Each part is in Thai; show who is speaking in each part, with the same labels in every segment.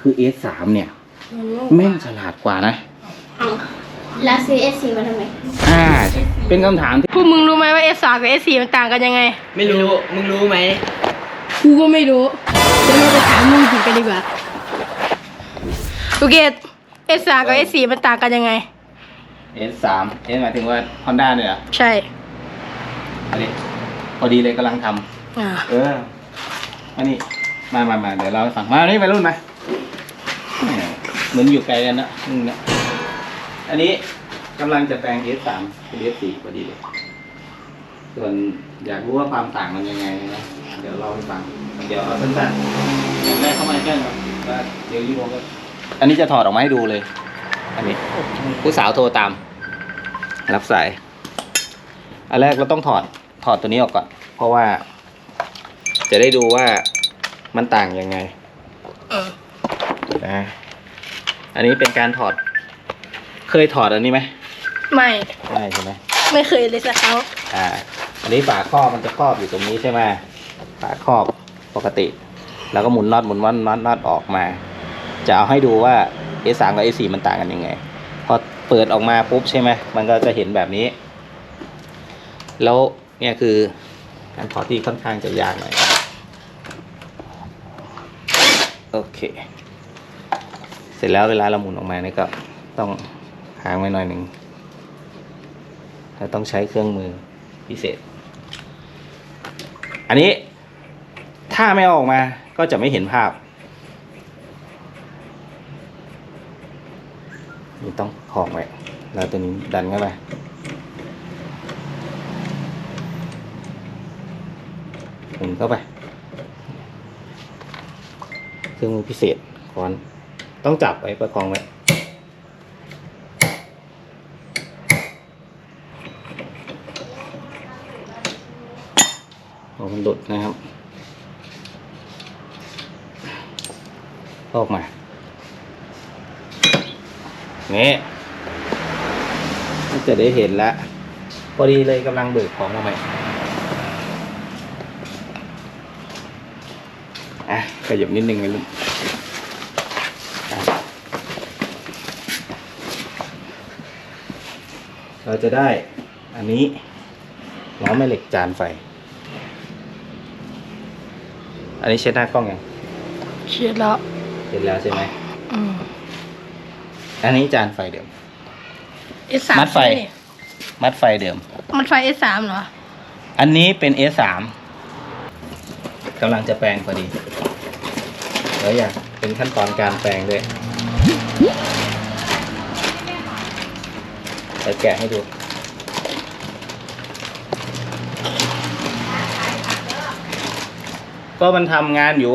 Speaker 1: คือ S3 เนี่ยแม่งฉลาดกว่านะ
Speaker 2: เอาแล้วซื้อ S4 มาทำไม
Speaker 1: อ่าเป็นคำถามที่
Speaker 3: พวกมึงรู้ไหมว่า S3 กับ S4 มันต่างกันยังไง
Speaker 4: ไม่รู้ มึงรู้ไหม
Speaker 3: กูก็ไม่รู้เดี๋ยวเราไปถามมึงถึงกันดีกว่าโอเค S3 กับ S4 มันต่างกันยังไง
Speaker 1: S3 S หมายถึงว่า Honda เนี่ยเหรอ
Speaker 3: ใช่
Speaker 1: อันนี้พอดีเลยกำลังทำ
Speaker 3: อ่า
Speaker 1: เอออันนี้มามามาเดี๋ยวเราให้ฟัง มาอันนี้ไปรุ่นมาแหม่ เหมือนอยู่ไกลกันนะอืมเนี่ยอันนี้กำลังจะแปลง S3 เป็น S4 พอดีเลย ส่วนอยากรู้ว่าความต่างมันยังไงนะเดี๋ยวเราให้ฟังเดี๋ยวเอาสั้นๆอย่างแรกเข้ามาแจ้งก่อนว่าเดี๋ยวยี่โมงก็อันนี้จะถอดออกมาให้ดูเลย อันนี้ ผู้สาวโทรตาม รับสาย อันแรกเราต้องถอดถอดตัวนี้ออกก่อน เพราะว่า จะได้ดูว่ามันต่างยังไง
Speaker 3: เออ
Speaker 1: นะ อันนี้เป็นการถอด เคยถอดอันนี้ไหม
Speaker 3: ไม่
Speaker 1: ใช่ใช่ไหม
Speaker 3: ไม่เคยเลยสักครั้ง
Speaker 1: อ่า อันนี้ฝาครอบมันจะครอบอยู่ตรงนี้ใช่ไหมฝาครอบปกติ แล้วก็หมุนน็อตหมุนน็อตน็อตน็อตออกมา จะเอาให้ดูว่า S3 กับ S4 มันต่างกันยังไง พอเปิดออกมาปุ๊บใช่ไหมมันก็จะเห็นแบบนี้ แล้วเนี่ยคือการถอดที่ค่อนข้างจะยากหน่อยโอเค เสร็จแล้วเวลาเราหมุนออกมาเนี่ยก็ต้องหางไว้หน่อยหนึ่งแล้วต้องใช้เครื่องมือพิเศษ อันนี้ถ้าไม่เอาออกมาก็จะไม่เห็นภาพนี่ต้องคล้องไว้แล้วตัวนี้ดันเข้าไปหมุนเข้าไป เครื่องมือพิเศษค้อน ต้องจับไว้ประคองไว้โอ้มันหลุดนะครับออกมานี่จะได้เห็นแล้วพอดีเลยกำลังเบิกของมาใหม่อะขยับนิดนึงไปลุงอะ เราจะได้อันนี้ล้อแม่เหล็กจานไฟ อันนี้เช็ดหน้ากล้องยัง
Speaker 3: เชียร์แล้ว
Speaker 1: เช็ดแล้วใช่ไหม
Speaker 3: อืม
Speaker 1: อันนี้จานไฟเดิม
Speaker 3: S3
Speaker 1: มัดไฟ
Speaker 3: ใช่หม
Speaker 1: มัดไฟเดิม
Speaker 3: มันไฟ S3 เหรอ
Speaker 1: อันนี้เป็น S3 กำลังจะแปลงพอดี แล้วอยากเป็นขั้นตอนการแปลงด้วย จะแกะให้ดู ก็มันทำงานอยู่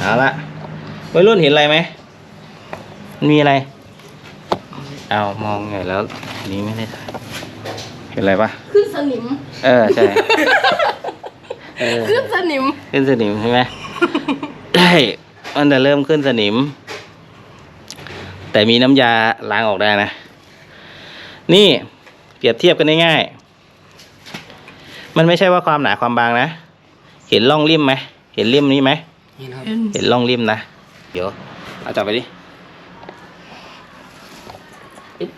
Speaker 1: เอาละวัยรุ่นเห็นอะไรไหมมันมีอะไร เอามองไงแล้วอันนี้ไม่ได้ถ่ายเห็นอะไรปะ
Speaker 3: ขึ้นสนิม
Speaker 1: เออใช่เออ
Speaker 3: ขึ้นสนิม
Speaker 1: ขึ้นสนิมใช่ไหม ใช่มันจะเริ่มขึ้นสนิม แต่มีน้ำยาล้างออกได้นะ นี่เปรียบเทียบกันง่ายๆมันไม่ใช่ว่าความหนาความบางนะ เห็นร่องริมไหมเห็นริมนี้ไหม
Speaker 4: นี่ครับ
Speaker 1: เห็นร่องริมนะ เดี๋ยวเอาจับไปดิอึ๊บ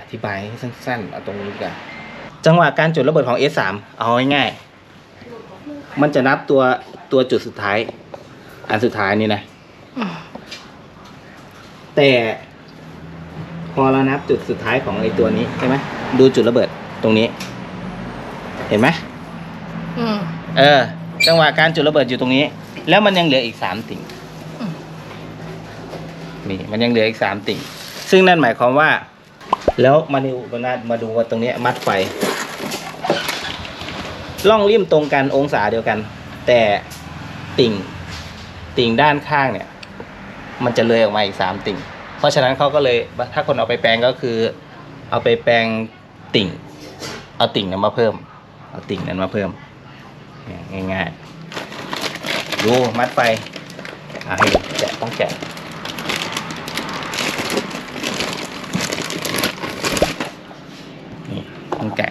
Speaker 1: อธิบายให้สั้นๆเอาตรงนี้ดีกว่อนจังหวะการจุดระเบิดของ S3 เอาง่ายๆมันจะนับตัวตัวจุดสุดท้าย อันสุดท้ายนี่นะ
Speaker 3: อืม
Speaker 1: แต่ พอเรานับจุดสุดท้ายของไอ้ตัวนี้ใช่ไหมดูจุดระเบิดตรงนี้ เห็นไหม
Speaker 3: อืม
Speaker 1: เออ จังหวะการจุดระเบิดอยู่ตรงนี้ แล้วมันยังเหลืออีกสามติ่ง
Speaker 3: อืม
Speaker 1: นี่มันยังเหลืออีกสามติ่ง ซึ่งนั่นหมายความว่า แล้วมาดูมามาดูว่าตรงเนี้ยมัดไฟล่องริมตรงกันองศาเดียวกัน แต่ติ่งติ่งด้านข้างเนี่ย มันจะเลยออกมาอีกสามติ่ง เพราะฉะนั้นเขาก็เลยถ้าคนเอาไปแปลงก็คือ เอาไปแปลงติ่ง เอาติ่งนั้นมาเพิ่ม เอาติ่งนั้นมาเพิ่มเนี่ยง่ายๆ ดูมัดไฟอะให้ดูแกะต้องแกะนี่ต้องแกะ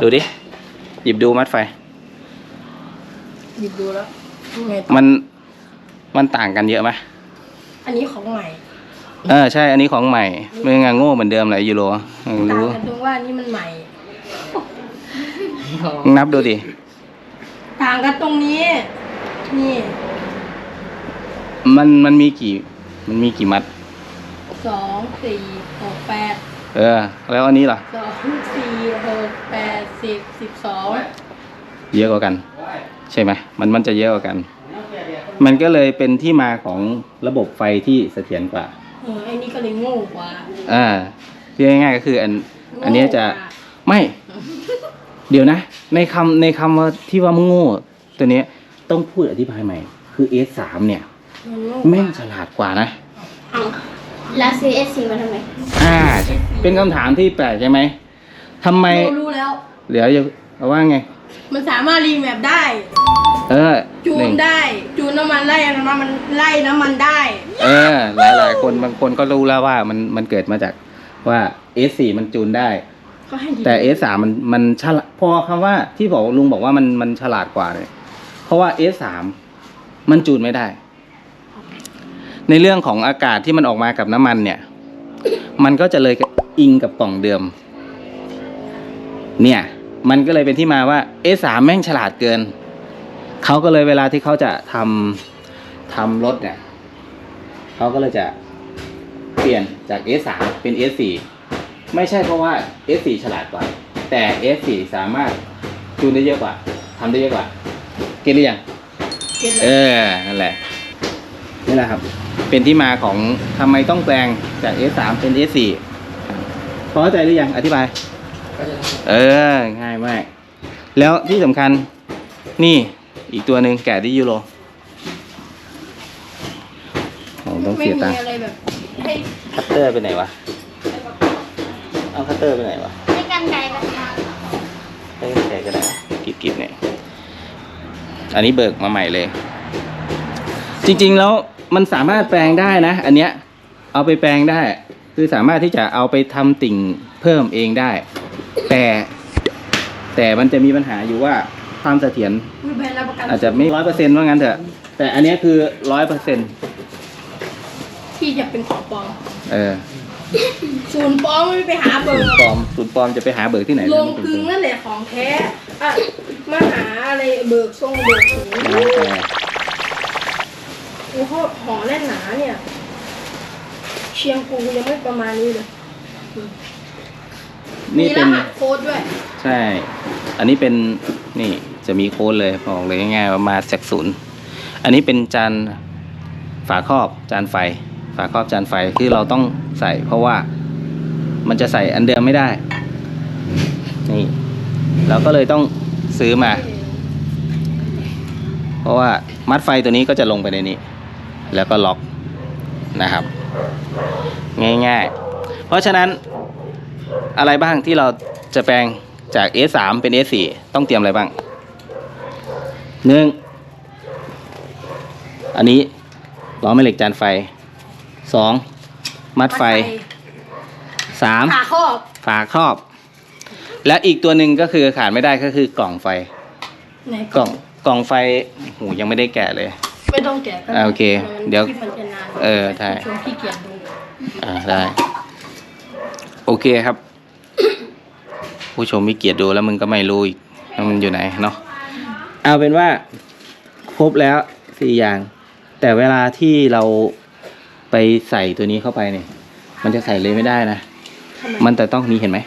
Speaker 1: ดูดิ หยิบดูมัดไฟ
Speaker 3: หยิบดูแล้วยังไงต่อ
Speaker 1: มันมันต่างกันเยอะไหม
Speaker 3: อันนี้ของใหม่
Speaker 1: เออใช่ อันนี้ของใหม่ไม่งั้นโง่เหมือนเดิมเลยยูโรเออ
Speaker 3: ต่าง
Speaker 1: รู้
Speaker 3: กันตรงว่าอันนี่มันใหม่
Speaker 1: นับดูดิ
Speaker 3: ต่างกันตรงนี้ นี่
Speaker 1: มันมันมีกี่ มันมีกี่มัด
Speaker 3: สองสี่หกแปด
Speaker 1: เออ แล้วอันนี้ล่ะ
Speaker 3: สองสี่หกแปดสิบสิบสอง
Speaker 1: เยอะกว่ากัน ใช่ไหมมันมันจะเยอะกว่ากัน มันก็เลยเป็นที่มาของระบบไฟที่เสถียรกว่า
Speaker 3: เออไอ้นี่ก็เลยโง่กว่า
Speaker 1: อ่าที่ง่ายๆก็คืออัน อันเนี้ยจะ
Speaker 3: โง่กว่า
Speaker 1: ไม่ เดี๋ยวนะ ในคำในคำว่าที่ว่ามึงโง่ตัวเนี้ยต้องพูดอธิบายใหม่ คือ S3 เนี่ย
Speaker 3: มันโง่
Speaker 1: แม่งฉลาดกว่านะ
Speaker 2: เอาแล้วซื้อ S4 มาทำไม
Speaker 1: อ่า เป็นคำถามที่แปลกใช่ไหมทำไม
Speaker 3: รู้รู้แล้ว
Speaker 1: เดี๋ยวจะเอาว่าไง
Speaker 3: มันสามารถรีแมปได้
Speaker 1: เออ
Speaker 3: จู
Speaker 1: ห
Speaker 3: น
Speaker 1: นึ่ง
Speaker 3: ได้จู นน้ำมันไล่น้ำมันไล่น้ำมันได้
Speaker 1: เออ หลายหลายๆคนบางคนก็รู้แล้วว่ามันมันเกิดมาจากว่า S4 มันจูนได้
Speaker 3: ก็ให้ดี
Speaker 1: แต่ S3 มันมันฉลาดพอคำว่าที่บอกลุงบอกว่ามันมันฉลาดกว่าเนี่ยเพราะว่า S3 มันจูนไม่ได้ ในเรื่องของอากาศที่มันออกมากับน้ำมันเนี่ย มันก็จะเลยอิงกับกล่องเดิม เนี่ย มันก็เลยเป็นที่มาว่า S3 แม่งฉลาดเกิน เขาก็เลยเวลาที่เขาจะทำทำรถเนี่ยเขาก็เลยจะเปลี่ยนจาก S3 เป็น S4 ไม่ใช่เพราะว่า S4 ฉลาดกว่า แต่ S4 สามารถจูนได้เยอะกว่าทำได้เยอะกว่า เก็ตหรือยัง
Speaker 3: เก็ต
Speaker 1: เอ
Speaker 3: แล้ว
Speaker 1: อนั่นแหละ นี่แหละครับ เป็นที่มาของทำไมต้องแปลงจาก S3 เป็น S4 พอเข้าใจหรือยัง อธิบาย เออ ง่ายมาก แล้วที่สำคัญ นี่ อีกตัวหนึ่งแกะที่ยูโรโอ้ต้อง
Speaker 3: ไม่
Speaker 1: เสีย
Speaker 3: มี
Speaker 1: ตังค์
Speaker 3: อะไรแบบให้
Speaker 1: คัตเตอร์ไปไหนวะ เอาคัตเตอร์ไปไหนวะ
Speaker 2: ไม่กันไกลกันมา
Speaker 1: ไม่ใช่ก็ได้กิบกิบเนี่ย อันนี้เบิกมาใหม่เลย จริงๆแล้วมันสามารถแปลงได้นะ อันเนี้ย เอาไปแปลงได้ คือสามารถที่จะเอาไปทำติ่งเพิ่มเองได้ แต่ แต่มันจะมีปัญหาอยู่ว่า ความเสถียร
Speaker 3: มีแบรนด์รับประกัน
Speaker 1: อาจจะไม่ร้อยเปอร์เซ็นต์ว่างั้นเถอะ แต่อันเนี้ยคือร้อยเปอร์เซ็นต์
Speaker 3: ที่จะเป็นของปลอม
Speaker 1: เออ
Speaker 3: ศูนย์ปลอมไม่ไปหาเบอร์
Speaker 1: ปลอมสูตรปลอมจะไปหาเบิกที่ไหน
Speaker 3: ลงกึงนั่นแหละของแท้อะมาหาอะไรเบิกทรงเบิกหู
Speaker 1: แล้วแต่
Speaker 3: โอ้โหห่อแน่นหนาเนี่ย เชียงปูยังไม่ประมาณนี้เลย
Speaker 1: นี่
Speaker 3: มีร
Speaker 1: เป็น
Speaker 3: หัสโค้ดด้วย
Speaker 1: ใช่ อันนี้เป็นนี่ จะมีโค้ดเลยบอกเลยง่ายๆว่ามาจากศูนย์อันนี้เป็นจานฝาครอบจานไฟ ฝาครอบจานไฟคือเราต้องใส่ เพราะว่ามันจะใส่อันเดิมไม่ได้ นี่เราก็เลยต้องซื้อมา เพราะว่ามัดไฟตัวนี้ก็จะลงไปในนี้ แล้วก็ล็อกนะครับ ง่ายๆ เพราะฉะนั้นอะไรบ้างที่เราจะแปลงจาก S3 เป็น S4 ต้องเตรียมอะไรบ้าง หนึ่งอันนี้ล้อแม่เหล็กจานไฟสองมัดไฟสาม
Speaker 3: ขาครอบ
Speaker 1: ฝาครอบ และอีกตัวหนึ่งก็คือขาดไม่ได้ก็คือกล่องไฟ
Speaker 3: ไหน
Speaker 1: กล่องกล่องไฟหูยังไม่ได้แกะเลย
Speaker 3: ไม่ต้องแกะก็
Speaker 1: อ่าโอเค
Speaker 3: มัน
Speaker 1: เดี๋ยว
Speaker 3: คลิปมันจะนาน
Speaker 1: เออใช่
Speaker 3: ช่วงที่เกียจดู
Speaker 1: อ่าได้ โอเคครับ ผู้ชมมีเกียรติดูแล้วมึงก็ไม่รู้อีกว่ามันอยู่ไหนเนาะ เอาเป็นว่าครบแล้วสี่อย่าง แต่เวลาที่เราไปใส่ตัวนี้เข้าไปเนี่ย มันจะใส่เลยไม่ได้นะ
Speaker 3: ทำไม
Speaker 1: มันแต่ต้องนี่เห็นไหม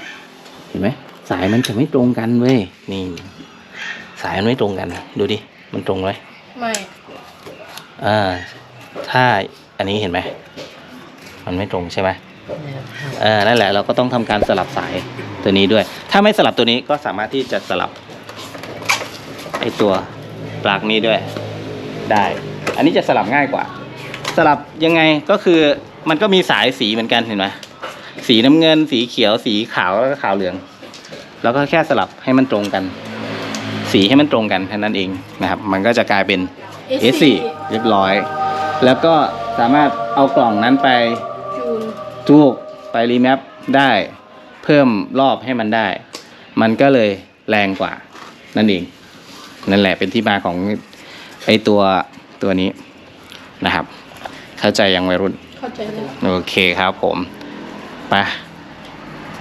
Speaker 1: เห็นไหม สายมันจะไม่ตรงกันเว้ย นี่ สายมันไม่ตรงกัน ดูดิ มันตรงไหม
Speaker 3: ไม่
Speaker 1: อ่า ถ้าอันนี้เห็นไหม มันไม่ตรงใช่ไหมเออนั่นแหละเราก็ต้องทำการสลับสายตัวนี้ด้วย ถ้าไม่สลับตัวนี้ก็สามารถที่จะสลับไอตัวปลั๊กนี้ด้วยได้ อันนี้จะสลับง่ายกว่า สลับยังไงก็คือมันก็มีสายสีเหมือนกันเห็นไหมสีน้ำเงิน สีเขียว สีขาวแล้วก็ขาวเหลือง แล้วก็แค่สลับให้มันตรงกัน สีให้มันตรงกันแค่นั้นเองนะครับ มันก็จะกลายเป็น S4 เรียบร้อย แล้วก็สามารถเอากล่องนั้นไป
Speaker 3: จูน
Speaker 1: ถูกไปรีแมปได้เพิ่มรอบให้มันได้ มันก็เลยแรงกว่านั่นเอง นั่นแหละเป็นที่มาของไอตัวตัวนี้นะครับ เข้าใจยังวัยรุ่น
Speaker 3: เข้าใจแล้ว
Speaker 1: โอเคครับผมไป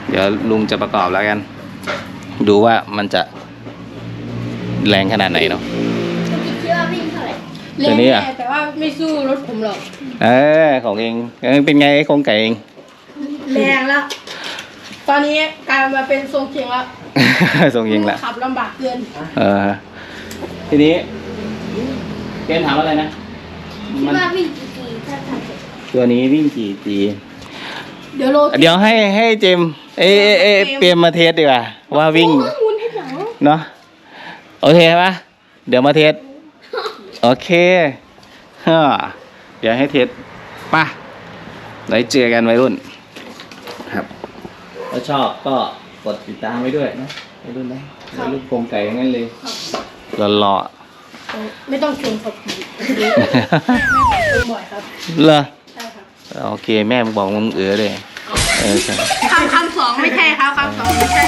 Speaker 1: เดี๋ยวลุงจะประกอบแล้วกัน ดูว่ามันจะแรงขนาดไหนเนาะ
Speaker 2: คิดว่าวิ่งเท่าไหร่
Speaker 1: ตัวนี้อะ
Speaker 3: แรงแต่ว่าไม่สู้รถผมหรอก
Speaker 1: เออของเองเออเป็นไงไอ้โครงไก่เอง
Speaker 3: แรงแล้ว ตอนนี้กลายมาเป็นทรงเคียงแล้ว
Speaker 1: ทรงยิงละ
Speaker 3: ขับลำบากเกิน
Speaker 1: เออ ทีนี้เกณฑ์ถามอะไรนะ
Speaker 2: คิด
Speaker 1: มัน
Speaker 2: ว่าวิ่งกี่ปีถ้าทำเสร็จ
Speaker 1: ตัวนี้วิ่งกี่ปี
Speaker 3: เดี๋ยวโรถ
Speaker 1: เดี๋ยวให้ให้เจมส์เอยเอยเอยเปียมมาเทสดีกว่าว่าวิ่ง
Speaker 3: โอ้ยหมุนให้หนัง
Speaker 1: เนาะโอเคปะเดี๋ยวมาเทสโอเคฮ่าเดี๋ยวให้เทสป่ะไว้เจอกันวัยรุ่น ครับถ้าชอบก็กดติดตามไว้ด้วยนะวัยรุ่นนะวัยรุ่นโครงไก่อย่างนั้นเลย หล่อ
Speaker 3: ไม่ต้องชวนเขาผี
Speaker 1: ๆ
Speaker 3: แม่ไม่ชวนบ่อยครับ
Speaker 1: เหรอ
Speaker 3: ใช่ครับ
Speaker 1: โอเคแม่มึงบอกมึงเออเลยเออใช่
Speaker 3: คำคำสองไม่ใช่ครับคำสองไม่ใช่